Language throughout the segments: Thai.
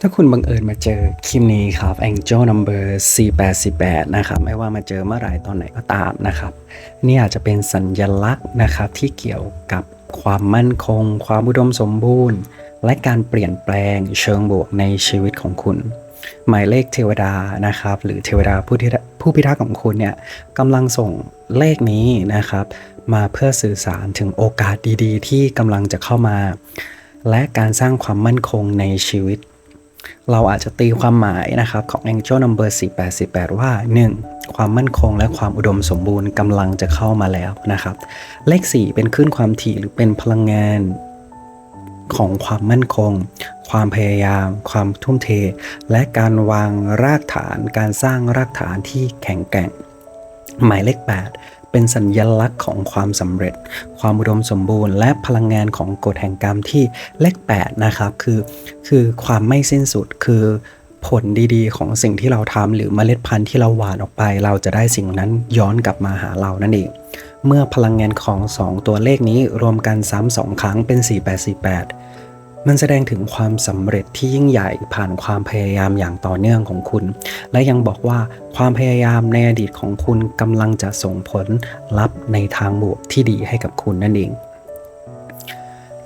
ถ้าคุณบังเอิญมาเจอคลิปนี้ครับ Angel Number 488นะครับไม่ว่ามาเจอเมื่อไหร่ตอนไหนก็ตามนะครับ นี่อาจจะเป็นสัญญลักษณ์นะครับที่เกี่ยวกับความมั่นคง ความอุดมสมบูรณ์ และการเปลี่ยนแปลงเชิงบวกในชีวิตของคุณ หมายเลขเทวดานะครับ หรือเทวดาผู้ที่ผู้พิทักษ์ของคุณเนี่ยกำลังส่งเลขนี้นะครับ มาเพื่อสื่อสารถึงโอกาสดีๆ ที่กำลังจะเข้ามา และการสร้างความมั่นคงในชีวิต เราอาจจะตีความหมายนะครับของ Angel Number 488 ว่า 1. ความมั่นคงและความอุดมสมบูรณ์กำลังจะเข้ามาแล้วนะครับ เลข 4 เป็นคลื่นความถี่หรือเป็นพลังงานของความมั่นคง ความพยายาม ความทุ่มเท และการวางรากฐาน การสร้างรากฐานที่แข็งแกร่ง หมายเลข 8 เป็นสัญญลักษณ์ของความสำเร็จ ความอุดมสมบูรณ์ และพลังงานของกฎแห่งกรรมที่เลข8นะครับคือคือความไม่สิ้นสุดคือผลดีๆ ของสิ่งที่เราทำหรือเมล็ดพันธุ์ที่เราหว่านออกไป เราจะได้สิ่งนั้นย้อนกลับมาหาเรานั่นเองเมื่อพลังงานของ 2 ตัวเลขนี้รวมกันซ้ำสองครั้งเป็น 4848 มันแสดงถึงความสำเร็จที่ยิ่งใหญ่ผ่านความพยายามอย่างต่อเนื่องของคุณ และยังบอกว่าความพยายามในอดีตของคุณกำลังจะส่งผลลัพธ์ในทางบวกที่ดีให้กับคุณนั่นเอง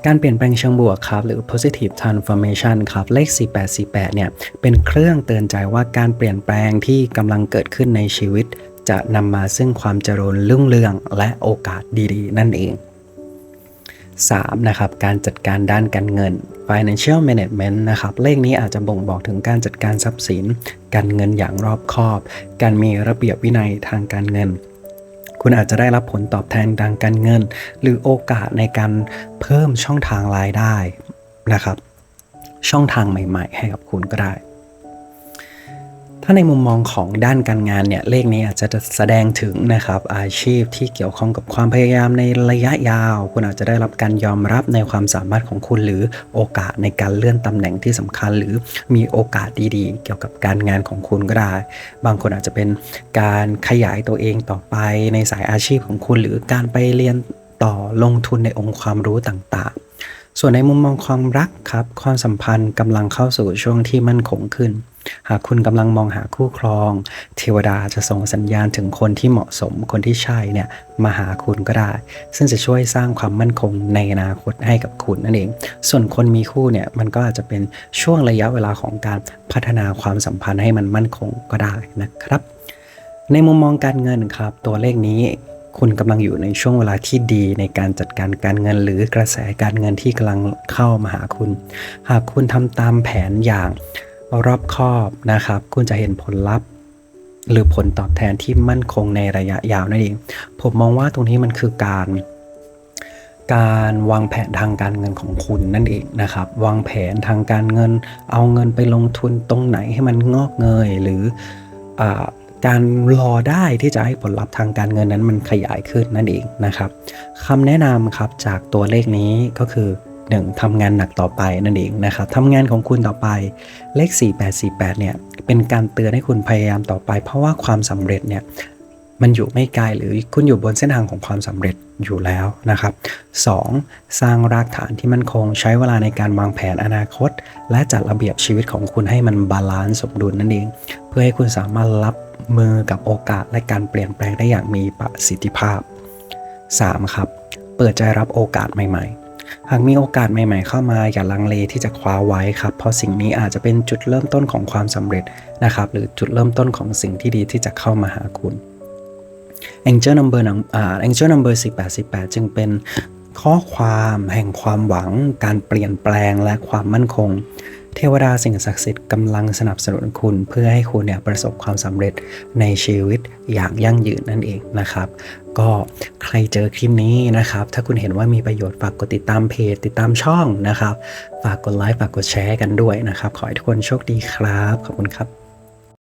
การเปลี่ยนแปลงเชิงบวกครับหรือ positive transformation ครับเลข 4848 เนี่ยเป็นเครื่องเตือนใจว่าการเปลี่ยนแปลงที่กำลังเกิดขึ้นในชีวิต จะนำมาซึ่งความเจริญรุ่งเรืองและโอกาสดีๆ นั่นเอง 3. นะครับการจัดการด้านการเงิน financial management นะครับเลขนี้อาจจะบ่งบอกถึงการจัดการทรัพย์สิน การเงินอย่างรอบคอบ การมีระเบียบวินัยทางการเงิน คุณอาจจะได้รับผลตอบแทนทางการเงิน หรือโอกาสในการเพิ่มช่องทางรายได้นะครับ ช่องทางใหม่ ๆ ให้กับคุณก็ได้ ถ้าในมุมมองของด้านการงานเนี่ยเลขนี้อาจจะแสดงถึงนะครับอาชีพที่เกี่ยวข้องกับความพยายามในระยะยาว คุณอาจจะได้รับการยอมรับในความสามารถของคุณหรือโอกาสในการเลื่อนตำแหน่งที่สำคัญ หรือมีโอกาสดีๆ เกี่ยวกับการงานของคุณก็ได้ บางคนอาจจะเป็นการขยายตัวเองต่อไปในสายอาชีพของคุณ หรือการไปเรียนต่อลงทุนในองค์ความรู้ต่าง ส่วนในมุมมองความรักครับ ความสัมพันธ์กำลังเข้าสู่ช่วงที่มั่นคงขึ้น หากคุณกำลังมองหาคู่ครอง เทวดาจะส่งสัญญาณถึงคนที่เหมาะสมคนที่ใช่เนี่ยมาหาคุณก็ได้ ซึ่งจะช่วยสร้างความมั่นคงในอนาคตให้กับคุณนั่นเอง ส่วนคนมีคู่เนี่ยมันก็อาจจะเป็นช่วงระยะเวลาของการพัฒนาความสัมพันธ์ให้มันมั่นคงก็ได้นะครับ ในมุมมองการเงินครับ ตัวเลขนี้ คุณกำลังอยู่ในช่วงเวลาที่ดีในการจัดการการเงินหรือกระแสการเงินที่กำลังเข้ามาหาคุณ หากคุณทำตามแผนอย่างรอบคอบนะครับ คุณจะเห็นผลลัพธ์ หรือผลตอบแทนที่มั่นคงในระยะยาวนั่นเอง ผมมองว่าตรงนี้มันคือการ การวางแผนทางการเงินของคุณนั่นเองนะครับ วางแผนทางการเงิน เอาเงินไปลงทุนตรงไหนให้มันงอกเงยหรืออ การรอได้ที่จะให้ผลลัพธ์ทางการเงินนั้นมันขยายขึ้นนั่นเองนะครับคำแนะนำครับจากตัวเลขนี้ก็คือ 1. ทำงานหนักต่อไปนั่นเองนะครับทำงานของคุณต่อไปเลข 4848เนี่ยเป็นการเตือนให้คุณพยายามต่อไป เพราะว่าความสำเร็จเนี่ยมันอยู่ไม่ไกลหรือคุณอยู่บนเส้นทางของความสำเร็จอยู่แล้วนะครับ 2. สร้างรากฐานที่มั่นคงใช้เวลาในการวางแผนอนาคต และจัดระเบียบชีวิตของคุณให้มันบาลานซ์สมดุลนั่นเอง เพื่อให้คุณสามารถรับ มือกับโอกาสและการเปลี่ยนแปลงได้อย่างมีประสิทธิภาพ 3. ครับ เปิดใจรับโอกาสใหม่ ๆ หากมีโอกาสใหม่ ๆ เข้ามาอย่าลังเลที่จะคว้าไว้ครับ เพราะสิ่งนี้อาจจะเป็นจุดเริ่มต้นของความสำเร็จนะครับ หรือจุดเริ่มต้นของสิ่งที่ดีที่จะเข้ามาหาคุณ Angel Number อ่า Angel Number 488จึงเป็นข้อความแห่งความหวัง การเปลี่ยนแปลงและความมั่นคง เทวดาสิ่งศักดิ์สิทธิ์กำลังสนับสนุนคุณ เพื่อให้คุณเนี่ยประสบความสำเร็จในชีวิตอย่างยั่งยืนนั่นเองนะครับ ก็ใครเจอคลิปนี้นะครับ ถ้าคุณเห็นว่ามีประโยชน์ฝากกดติดตามเพจติดตามช่องนะครับ ฝากกดไลค์ฝากกดแชร์กันด้วยนะครับ ขอให้ทุกคนโชคดีครับ ขอบคุณครับ